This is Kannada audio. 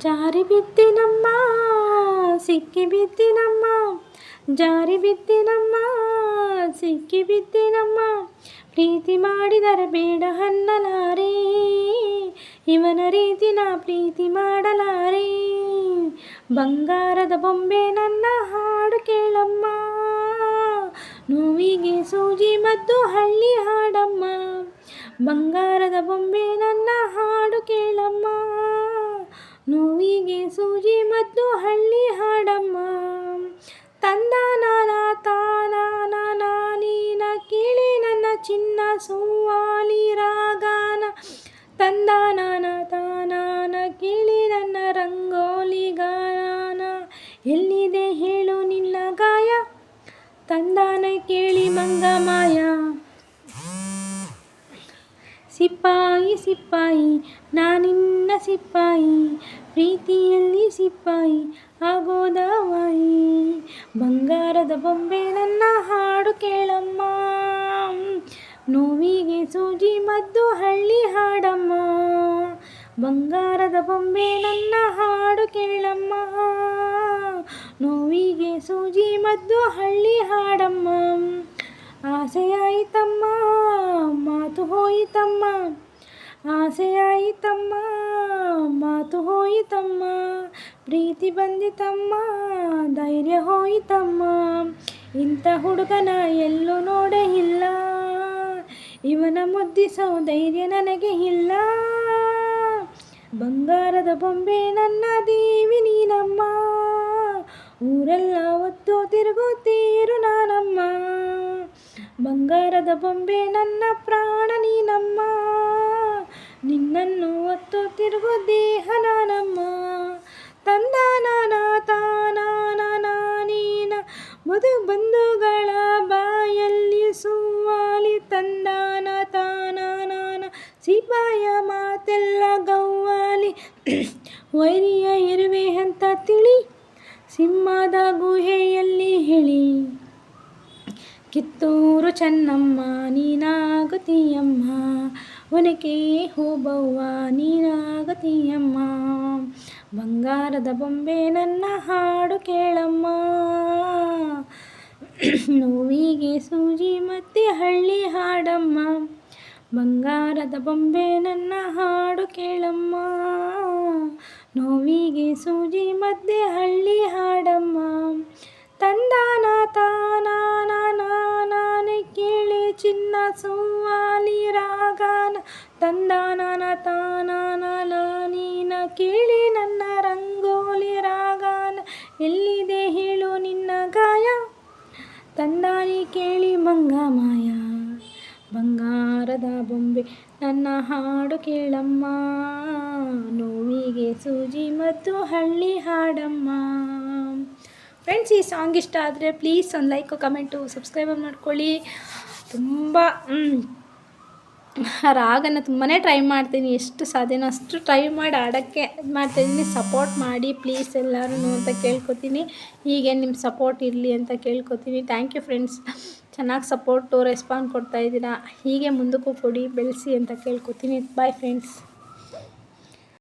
ಜಾರಿ ಬಿದ್ದಿನಮ್ಮ, ಸಿಕ್ಕಿ ಬಿದ್ದಿನಮ್ಮ. ಜಾರಿ ಬಿದ್ದಿನಮ್ಮ, ಸಿಕ್ಕಿ ಬಿದ್ದಿನಮ್ಮ. ಪ್ರೀತಿ ಮಾಡಿದರೆ ಬೇಡ ಅನ್ನಲಾರೆ. ಇವನ ರೀತಿ ನಾ ಪ್ರೀತಿ ಮಾಡಲಾರೆ. ಬಂಗಾರದ ಬೊಂಬೆ ನನ್ನ ಹಾಡು ಕೇಳಮ್ಮ. ನೋವಿಗೆ ಸೂಜಿ ಮತ್ತು ಹಳ್ಳಿ ಹಾಡಮ್ಮ. ಬಂಗಾರದ ಬೊಂಬೆ ನನ್ನ ಹಾಡು ತಂದ ನಾನ ತಾನಾನ ಕೇಳಿ ನನ್ನ ರಂಗೋಲಿ ಗಾನ ಎಲ್ಲಿದೆ ಹೇಳು ನಿನ್ನ ಗಾಯ? ತಂದಾನ ಕೇಳಿ ಮಂಗಮಾಯ. ಸಿಪಾಯಿ ಸಿಪಾಯಿ, ನಾನಿನ್ನ ಸಿಪಾಯಿ, ಪ್ರೀತಿಯಲ್ಲಿ ಸಿಪಾಯಿ ಆಗೋದವಾಯಿ. ಬಂಗಾರದ ಬೊಂಬೆ ನನ್ನ ಹಾಡು ಕೇಳಮ್ಮ. ನೋವಿಗೆ ಸೂಜಿ ಮದ್ದು ಹಳ್ಳಿ ಹಾಡಮ್ಮ. ಬಂಗಾರದ ಬೊಂಬೆ ನನ್ನ ಹಾಡು ಕೇಳಮ್ಮ. ನೋವಿಗೆ ಸೂಜಿ ಮದ್ದು ಹಳ್ಳಿ ಹಾಡಮ್ಮ. ಆಸೆಯಾಯಿತಮ್ಮ, ಮಾತು ಹೋಯಿತಮ್ಮ. ಆಸೆಯಾಯಿತಮ್ಮ, ಮಾತು ಹೋಯಿತಮ್ಮ. ಪ್ರೀತಿ ಬಂದಿತಮ್ಮ, ಧೈರ್ಯ ಹೋಯಿತಮ್ಮ. ಇಂಥ ಹುಡುಗನ ಎಲ್ಲೂ ನೋಡೇ ಇಲ್ಲ. ಇವನ ಮುದ್ದಿಸೋ ಧೈರ್ಯ ನನಗೆ ಇಲ್ಲ. ಬಂಗಾರದ ಬೊಂಬೆ ನನ್ನ ದೇವಿ ನೀನಮ್ಮ. ಊರೆಲ್ಲ ಒತ್ತು ತಿರುಗುತ್ತೀರು ನಾನಮ್ಮ. ಬಂಗಾರದ ಬೊಂಬೆ ನನ್ನ ಪ್ರಾಣ ನೀನಮ್ಮ. ನಿನ್ನನ್ನು ಒತ್ತು ತಿರುಗು ದೇಹ ನಾನಮ್ಮ. ತಂದ ನಾನ ತಾನಾನ ನೀನ. ಮಧು ಬಂಧುಗಳ ವೈರಿಯ ಇರುವೆ ಅಂತ ತಿಳಿ, ಸಿಂಹದ ಗುಹೆಯಲ್ಲಿ ಹೇಳಿ. ಕಿತ್ತೂರು ಚೆನ್ನಮ್ಮ, ನೀನಾಗತಿಯಮ್ಮ, ಒನಕೆ ಹೋಬವ್ವ, ನೀನಾಗತಿಯಮ್ಮ, ಬಂಗಾರದ ಬೊಂಬೆ ನನ್ನ ಹಾಡು ಕೇಳಮ್ಮ. ನೋವಿಗೆ ಸೂಜಿ ಮತ್ತೆ ಹಳ್ಳಿ ಹಾಡಮ್ಮ. ಬಂಗಾರದ ಬೊಂಬೆ ನನ್ನ ಹಾಡು ಕೇಳಮ್ಮ. ನೋವಿಗೆ ಸೂಜಿ ಮಧ್ಯೆ ಹಳ್ಳಿ ಹಾಡಮ್ಮ. ತಂದಾನ ನಾನೇ ಕೇಳಿ ಚಿನ್ನ ಸುವಾಲಿ ರಾಗಾನ. ತಂದಾನ ನೀನ ಕೇಳಿ ನನ್ನ ರಂಗೋಲಿ ರಾಗಾನ. ಎಲ್ಲಿದೆ ಬಂಗಾರದ ಬೊಂಬೆ ನನ್ನ ಹಾಡು ಕೇಳಮ್ಮ, ನೋವಿಗೆ ಸೂಜಿ ಮತ್ತು ಹಳ್ಳಿ ಹಾಡಮ್ಮ. ಫ್ರೆಂಡ್ಸ್ ಈ ಸಾಂಗ್ ಇಷ್ಟ ಆದರೆ ಪ್ಲೀಸ್ ಒಂದು ಲೈಕು ಕಮೆಂಟು ಸಬ್ಸ್ಕ್ರೈಬ್ ಮಾಡ್ಕೊಳ್ಳಿ. ತುಂಬ ರಾಗನ ತುಂಬಾ ಟ್ರೈ ಮಾಡ್ತೀನಿ. ಎಷ್ಟು ಸಾಧ್ಯನೋ ಅಷ್ಟು ಟ್ರೈ ಮಾಡಿ ಆಡೋಕ್ಕೆ ಇದು ಮಾಡ್ತಾಯಿದ್ದೀನಿ ಸಪೋರ್ಟ್ ಮಾಡಿ ಪ್ಲೀಸ್ ಎಲ್ಲರೂ ಅಂತ ಕೇಳ್ಕೊತೀನಿ. ಹೀಗೆ ನಿಮ್ಮ ಸಪೋರ್ಟ್ ಇರಲಿ ಅಂತ ಕೇಳ್ಕೊತೀನಿ. ಥ್ಯಾಂಕ್ ಯು ಫ್ರೆಂಡ್ಸ್ ಚೆನ್ನಾಗಿ ಸಪೋರ್ಟು ರೆಸ್ಪಾನ್ಸ್ ಕೊಡ್ತಾಯಿದ್ದೀರಾ ಹೀಗೆ ಮುಂದಕ್ಕೂ ಕೊಡಿ ಬೆಳೆಸಿ ಅಂತ ಕೇಳ್ಕೊತೀನಿ. Bye friends